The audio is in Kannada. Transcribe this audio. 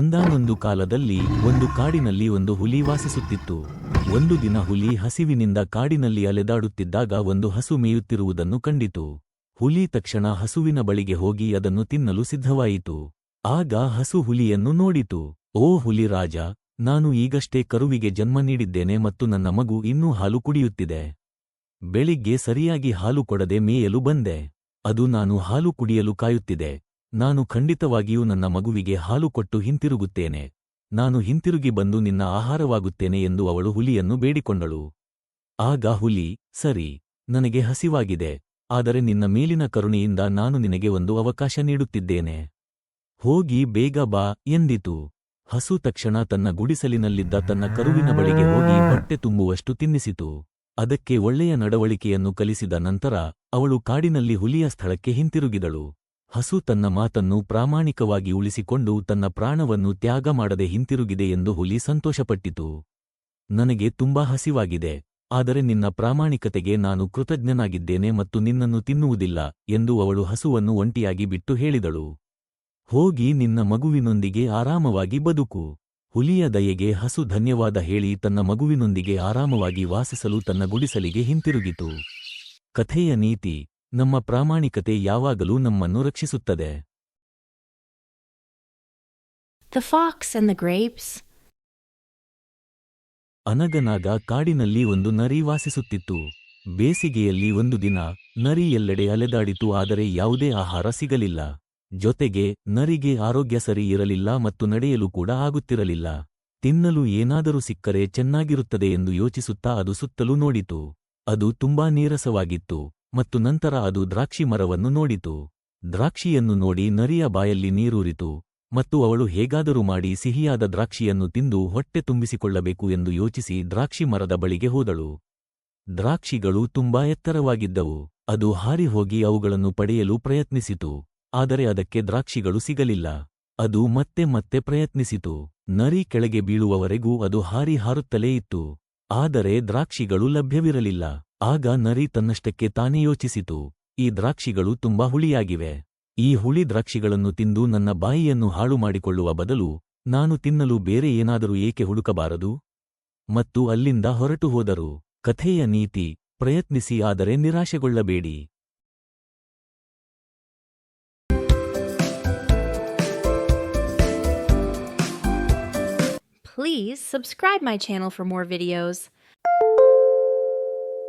ಒಂದಾನೊಂದು ಕಾಲದಲ್ಲಿ ಒಂದು ಕಾಡಿನಲ್ಲಿ ಒಂದು ಹುಲಿ ವಾಸಿಸುತ್ತಿತ್ತು. ಒಂದು ದಿನ ಹುಲಿ ಹಸಿವಿನಿಂದ ಕಾಡಿನಲ್ಲಿ ಅಲೆದಾಡುತ್ತಿದ್ದಾಗ ಒಂದು ಹಸು ಮೇಯುತ್ತಿರುವುದನ್ನು ಕಂಡಿತು. ಹುಲಿ ತಕ್ಷಣ ಹಸುವಿನ ಬಳಿಗೆ ಹೋಗಿ ಅದನ್ನು ತಿನ್ನಲು ಸಿದ್ಧವಾಯಿತು. ಆಗ ಹಸು ಹುಲಿಯನ್ನು ನೋಡಿತು. ಓ ಹುಲಿ ರಾಜ, ನಾನು ಈಗಷ್ಟೇ ಕರುವಿಗೆ ಜನ್ಮ ನೀಡಿದ್ದೇನೆ ಮತ್ತು ನನ್ನ ಮಗು ಇನ್ನೂ ಹಾಲು ಕುಡಿಯುತ್ತಿದೆ. ಬೆಳಿಗ್ಗೆ ಸರಿಯಾಗಿ ಹಾಲು ಕೊಡದೆ ಮೇಯಲು ಬಂದೆ. ಅದು ನಾನು ಹಾಲು ಕುಡಿಯಲು ಕಾಯುತ್ತಿದೆ. ನಾನು ಖಂಡಿತವಾಗಿಯೂ ನನ್ನ ಮಗುವಿಗೆ ಹಾಲು ಕೊಟ್ಟು ಹಿಂತಿರುಗುತ್ತೇನೆ. ನಾನು ಹಿಂತಿರುಗಿ ಬಂದು ನಿನ್ನ ಆಹಾರವಾಗುತ್ತೇನೆ ಎಂದು ಅವಳು ಹುಲಿಯನ್ನು ಬೇಡಿಕೊಂಡಳು. ಆಗ ಹುಲಿ, ಸರಿ, ನನಗೆ ಹಸಿವಾಗಿದೆ, ಆದರೆ ನಿನ್ನ ಮೇಲಿನ ಕರುಣೆಯಿಂದ ನಾನು ನಿನಗೆ ಒಂದು ಅವಕಾಶ ನೀಡುತ್ತಿದ್ದೇನೆ. ಹೋಗಿ ಬೇಗ ಬಾ, ಎಂದಿತು. ಹಸು ತಕ್ಷಣ ತನ್ನ ಗುಡಿಸಲಿನಲ್ಲಿದ್ದ ತನ್ನ ಕರುವಿನ ಬಳಿಗೆ ಹೋಗಿ ಹೊಟ್ಟೆ ತುಂಬುವಷ್ಟು ತಿನ್ನಿಸಿತು. ಅದಕ್ಕೆ ಒಳ್ಳೆಯ ನಡವಳಿಕೆಯನ್ನು ಕಲಿಸಿದ ನಂತರ ಅವಳು ಕಾಡಿನಲ್ಲಿ ಹುಲಿಯ ಸ್ಥಳಕ್ಕೆ ಹಿಂತಿರುಗಿದಳು. ಹಸು ತನ್ನ ಮಾತನ್ನು ಪ್ರಾಮಾಣಿಕವಾಗಿ ಉಳಿಸಿಕೊಂಡು ತನ್ನ ಪ್ರಾಣವನ್ನು ತ್ಯಾಗ ಮಾಡದೆ ಹಿಂತಿರುಗಿದೆ ಎಂದು ಹುಲಿ ಸಂತೋಷಪಟ್ಟಿತು. ನನಗೆ ತುಂಬಾ ಹಸಿವಾಗಿದೆ, ಆದರೆ ನಿನ್ನ ಪ್ರಾಮಾಣಿಕತೆಗೆ ನಾನು ಕೃತಜ್ಞನಾಗಿದ್ದೇನೆ ಮತ್ತು ನಿನ್ನನ್ನು ತಿನ್ನುವುದಿಲ್ಲ ಎಂದು ಅವಳು ಹಸುವನ್ನು ಒಂಟಿಯಾಗಿ ಬಿಟ್ಟು ಹೇಳಿದಳು. ಹೋಗಿ ನಿನ್ನ ಮಗುವಿನೊಂದಿಗೆ ಆರಾಮವಾಗಿ ಬದುಕು. ಹುಲಿಯ ದಯೆಗೆ ಹಸು ಧನ್ಯವಾದ ಹೇಳಿ ತನ್ನ ಮಗುವಿನೊಂದಿಗೆ ಆರಾಮವಾಗಿ ವಾಸಿಸಲು ತನ್ನ ಗುಡಿಸಲಿಗೆ ಹಿಂತಿರುಗಿತು. ಕಥೆಯ ನೀತಿ. ನಮ್ಮ ಪ್ರಾಮಾಣಿಕತೆ ಯಾವಾಗಲೂ ನಮ್ಮನ್ನು ರಕ್ಷಿಸುತ್ತದೆ. The Fox and the Grapes. ಅನಗನಾಗ ಕಾಡಿನಲ್ಲಿ ಒಂದು ನರಿ ವಾಸಿಸುತ್ತಿತ್ತು. ಬೇಸಿಗೆಯಲ್ಲಿ ಒಂದು ದಿನ ನರಿ ಎಲ್ಲೆಡೆ ಅಲೆದಾಡಿತು ಆದರೆ ಯಾವುದೇ ಆಹಾರ ಸಿಗಲಿಲ್ಲ. ಜೊತೆಗೆ ನರಿಗೆ ಆರೋಗ್ಯ ಸರಿ ಇರಲಿಲ್ಲ ಮತ್ತು ನಡೆಯಲು ಕೂಡ ಆಗುತ್ತಿರಲಿಲ್ಲ. ತಿನ್ನಲು ಏನಾದರೂ ಸಿಕ್ಕರೆ ಚೆನ್ನಾಗಿರುತ್ತದೆ ಎಂದು ಯೋಚಿಸುತ್ತಾ ಅದು ಸುತ್ತಲೂ ನೋಡಿತು. ಅದು ತುಂಬಾ ನೀರಸವಾಗಿತ್ತು. ಮತ್ತು ನಂತರ ಅದು ದ್ರಾಕ್ಷಿ ಮರವನ್ನು ನೋಡಿತು. ದ್ರಾಕ್ಷಿಯನ್ನು ನೋಡಿ ನರಿಯ ಬಾಯಲ್ಲಿ ನೀರೂರಿತು, ಮತ್ತು ಅವಳು ಹೇಗಾದರೂ ಮಾಡಿ ಸಿಹಿಯಾದ ದ್ರಾಕ್ಷಿಯನ್ನು ತಿಂದು ಹೊಟ್ಟೆ ತುಂಬಿಸಿಕೊಳ್ಳಬೇಕು ಎಂದು ಯೋಚಿಸಿ ದ್ರಾಕ್ಷಿ ಮರದ ಬಳಿಗೆ ಹೋದಳು. ದ್ರಾಕ್ಷಿಗಳು ತುಂಬಾ ಎತ್ತರವಾಗಿದ್ದವು, ಅದು ಹಾರಿ ಹೋಗಿ ಅವುಗಳನ್ನು ಪಡೆಯಲು ಪ್ರಯತ್ನಿಸಿತು, ಆದರೆ ಅದಕ್ಕೆ ದ್ರಾಕ್ಷಿಗಳು ಸಿಗಲಿಲ್ಲ. ಅದು ಮತ್ತೆ ಮತ್ತೆ ಪ್ರಯತ್ನಿಸಿತು, ನರಿ ಕೆಳಗೆ ಬೀಳುವವರೆಗೂ ಅದು ಹಾರಿ ಹಾರುತ್ತಲೇ ಇತ್ತು, ಆದರೆ ದ್ರಾಕ್ಷಿಗಳು ಲಭ್ಯವಿರಲಿಲ್ಲ. ಆಗ ನರಿ ತನ್ನಷ್ಟಕ್ಕೆ ತಾನೇ ಯೋಚಿಸಿತು, ಈ ದ್ರಾಕ್ಷಿಗಳು ತುಂಬಾ ಹುಳಿಯಾಗಿವೆ. ಈ ಹುಳಿ ದ್ರಾಕ್ಷಿಗಳನ್ನು ತಿಂದು ನನ್ನ ಬಾಯಿಯನ್ನು ಹಾಳು ಮಾಡಿಕೊಳ್ಳುವ ಬದಲು ನಾನು ತಿನ್ನಲು ಬೇರೆ ಏನಾದರೂ ಏಕೆ ಹುಡುಕಬಾರದು? ಮತ್ತು ಅಲ್ಲಿಂದ ಹೊರಟು ಹೋದರು. ಕಥೆಯ ನೀತಿ, ಪ್ರಯತ್ನಿಸಿ ಆದರೆ ನಿರಾಶೆಗೊಳ್ಳಬೇಡಿ. Please subscribe my channel for more videos.